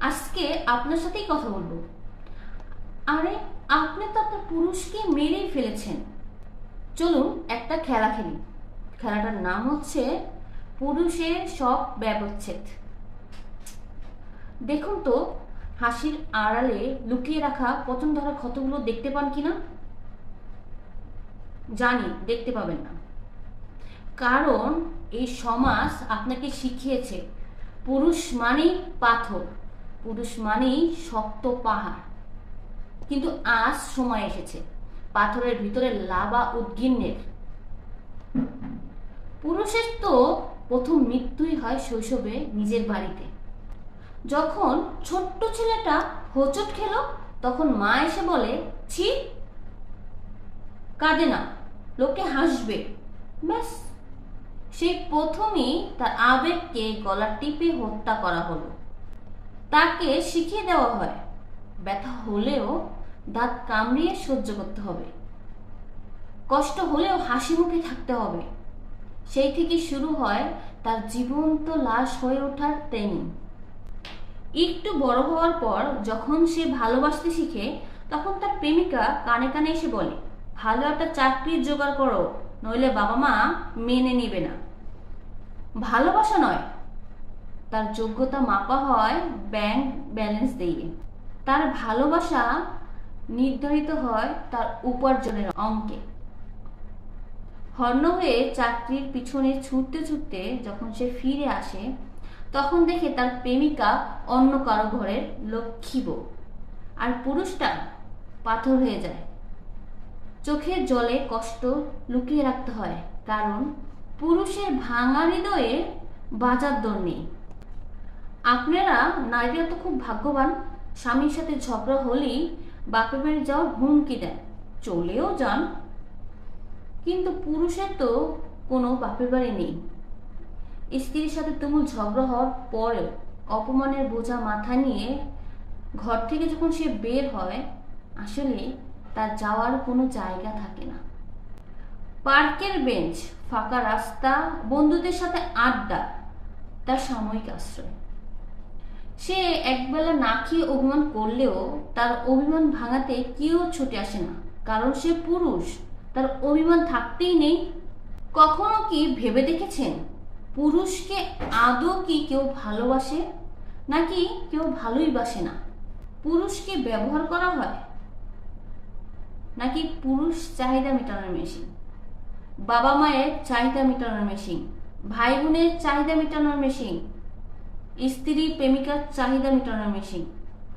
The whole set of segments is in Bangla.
আজকে আপনার সাথেই কথা বলব। আরে, আপনি তো আপনার পুরুষকে মেরেই ফেলেছেন। চলুন একটা খেলা খেলি। খেলাটার নাম হচ্ছে পুরুষের সব ব্যবচ্ছেদ। দেখুন তো, হাসির আড়ালে লুকিয়ে রাখা পতন ধরা ক্ষতগুলো দেখতে পান কিনা? জানি, দেখতে পাবেন না। কারণ এই সমাজ আপনাকে শিখিয়েছে, পুরুষ মানেই পাথর। পুরুষ মানেই শক্ত পাহাড়। কিন্তু আজ সময় এসেছে, পাথরের ভিতরে লাভা উদ্গিন্নের। পুরুষের তো প্রথম মৃত্যুই হয় শৈশবে নিজের বাড়িতে। যখন ছোট্ট ছেলেটা হোঁচট খেলো, তখন মা এসে বলে, ছি, কাঁদে না, লোকে হাসবে। ব্যাস, সেই প্রথমেই তার আবেগকে গলা টিপে হত্যা করা হলো। তাকে শিখিয়ে দেওয়া হয়। ব্যথা হলেও দাঁত কামড়িয়ে সহ্য করতে হবে। কষ্ট হলেও হাসি মুখে থাকতে হবে। সেই থেকে শুরু হয় তার জীবন্ত লাশ হয়ে ওঠার ট্রেনিং একটু বড় হওয়ার পর যখন সে ভালোবাসতে শিখে, তখন তার প্রেমিকা কানে কানে এসে বলে, ভালো একটা চাকরির জোগাড় করো, নইলে বাবা মা মেনে নেবে না। ভালোবাসা নয় তার যোগ্যতা মাপা হয় ব্যাংক ব্যালেন্স দিয়ে। তার ভালোবাসা নির্ধারিত হয় তার উপার্জনের অঙ্কে। হর্ণ হয়ে চাকরির পিছনে ছুটতে ছুটতে যখন সে ফিরে আসে, তখন দেখে তার প্রেমিকা অন্য কারও ঘরের লক্ষ্মী বউ। আর পুরুষটা পাথর হয়ে যায়। চোখের জলে কষ্ট লুকিয়ে রাখতে হয়, কারণ পুরুষের ভাঙা হৃদয়ে বাজার দর নেই। আপনারা নারীরা তো খুব ভাগ্যবান। স্বামীর সাথে ঝগড়া হলেই বাপের বাড়ি যাওয়ার হুমকি দেন, চলেও যান। কিন্তু পুরুষের তো কোনো বাপের বাড়ি নেই। স্ত্রীর সাথে তুমুল ঝগড়া হওয়ার পরেও অপমানের বোঝা মাথা নিয়ে ঘর থেকে যখন সে বের হয়, আসলে তার যাওয়ার কোনো জায়গা থাকে না। পার্কের বেঞ্চ, ফাঁকা রাস্তা, বন্ধুদের সাথে আড্ডা, তার সাময়িক আশ্রয়। সে একবেলা না খেয়ে অভিমান করলেও তার অভিমান ভাঙাতে কেউ ছুটে আসে না, কারণ সে পুরুষ। তার অভিমান থাকতেই নেই। কখনো কি ভেবে দেখেছেন? পুরুষকে আদৌ কি কেউ ভালোবাসে? নাকি কেউ ভালোই বাসে না? পুরুষকে ব্যবহার করা হয়? নাকি পুরুষ চাহিদা মেটানোর মেশিন? বাবা মায়ের চাহিদা মেটানোর মেশিন? ভাই বোনের চাহিদা মেটানোর মেশিন? স্ত্রী প্রেমিকার চাহিদা মেটানোর মেশিন।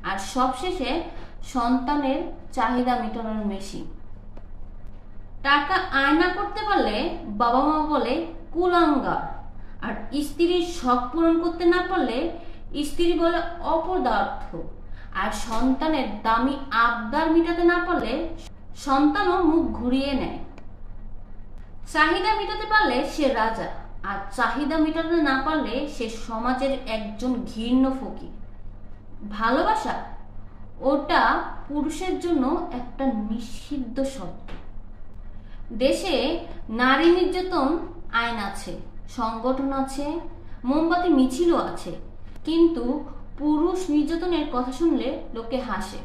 আর সবশেষে সন্তানের চাহিদা মেটানোর মেশিন। টাকা আয়না করতে পারলে বাবা মা বলে কুলাঙ্গার। আর স্ত্রীর শখ পূরণ করতে না পারলে স্ত্রী বলে অপদার্থ। আর সন্তানের দামি আবদার মেটাতে না পারলে সন্তানও মুখ ঘুরিয়ে নেয়। চাহিদা মেটাতে পারলে সে রাজা। আর চাহিদা মেটাতে না পারলে সে সমাজের একজন ঘৃণ্য ফকির। ভালোবাসা, ওটা পুরুষের জন্য একটা নিষিদ্ধ শব্দ। দেশে নারী নির্যাতন আইন আছে, সংগঠন আছে, মোমবাতি, মিছিলও আছে। কিন্তু পুরুষ নির্যাতনের কথা শুনলে লোকে হাসে,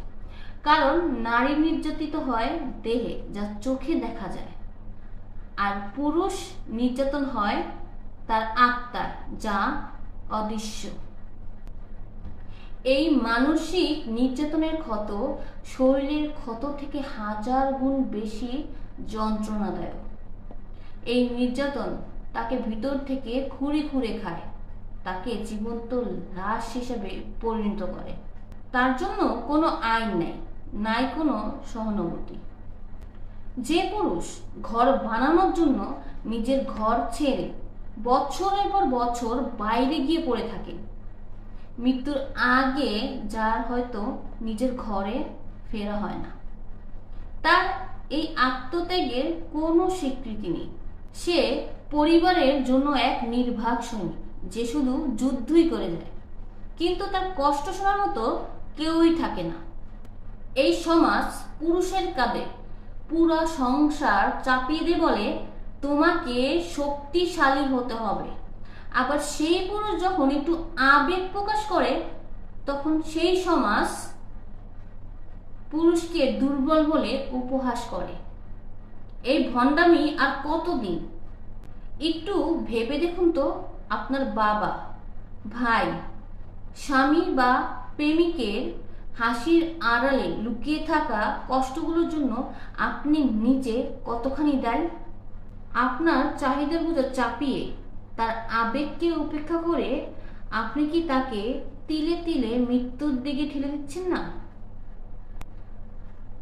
কারণ নারী নির্যাতিত হয় দেহে, যা চোখে দেখা যায়। আর পুরুষ নির্যাতন হয় তার আত্মার যা অদৃশ্য। এই মানসিক নির্যাতনের ক্ষত শরীরের ক্ষত থেকে হাজার গুণ বেশি যন্ত্রণাদায়ক। এই নির্যাতন তাকে ভিতর থেকে খুঁড়ে খুঁড়ে খায়, তাকে জীবন্ত লাশ হিসেবে পরিণত করে। তার জন্য কোনো আইন নেই, নাই কোনো সহানুভূতি। যে পুরুষ ঘর বানানোর জন্য নিজের ঘর ছেড়ে বছরের পর বছর বাইরে গিয়ে পড়ে থাকে। মৃত্যুর আগে যার হয়তো নিজের ঘরে ফেরা হয় না। তার এই আত্মত্যাগের কোনো স্বীকৃতি নেই। সে পরিবারের জন্য এক নির্বাক সৈনিক, যে শুধু যুদ্ধই করে যায়। কিন্তু তার কষ্ট শোনার মতো কেউই থাকে না। এই সমাজ পুরুষের কাঁধে পুরা সংসার চাপিয়ে দিয়ে বলে তোমাকে শক্তিশালী হতে হবে। আবার সেই পুরুষ যখন একটু আবেগ প্রকাশ করে, তখন সেই সমাজ পুরুষকে দুর্বল বলে উপহাস করে। এই ভণ্ডামি আর কতদিন? একটু ভেবে দেখুন তো আপনার বাবা, ভাই, স্বামী বা প্রেমিকের হাসির আড়ালে লুকিয়ে থাকা কষ্টগুলোর জন্য আপনি নিজে কতখানি দায়ী? আপনার চাহিদার বোঝা চাপিয়ে তার আবেগকে উপেক্ষা করে আপনি কি তাকে তিলে তিলে মৃত্যুর দিকে ঠেলে দিচ্ছেন না?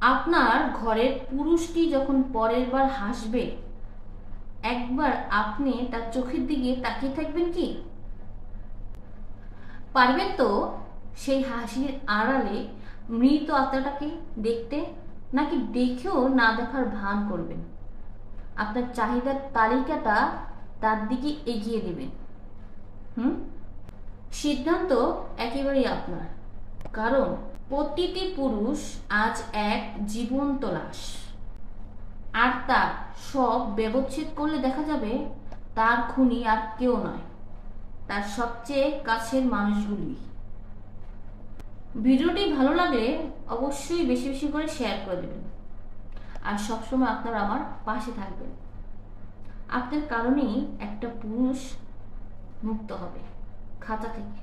আপনার ঘরের পুরুষটি যখন পরের বার হাসবে, একবার আপনি তার চোখের দিকে তাকিয়ে থাকবেন কি? পারবেন তো সেই হাসির আড়ালে মৃত আত্মাটাকে দেখতে, নাকি দেখেও না দেখার ভান করবেন? আপনার চাহিদার তালিকাটা তার দিকে এগিয়ে দেবেন হুম? সিদ্ধান্ত একেবারেই আপনার। কারণ প্রতিটি পুরুষ আজ এক জীবন্ত লাশ। আর তার সব ব্যবচ্ছেদ করলে দেখা যাবে তার খুনি আর কেউ নয়, তার সবচেয়ে কাছের মানুষগুলি। ভিডিওটি ভালো লাগলে অবশ্যই বেশি বেশি করে শেয়ার করে দেবেন। আর সবসময় আপনার আমার পাশে থাকবেন। আপনার কারণেই একটা পুরুষ মুক্ত হবে খাতা থেকে।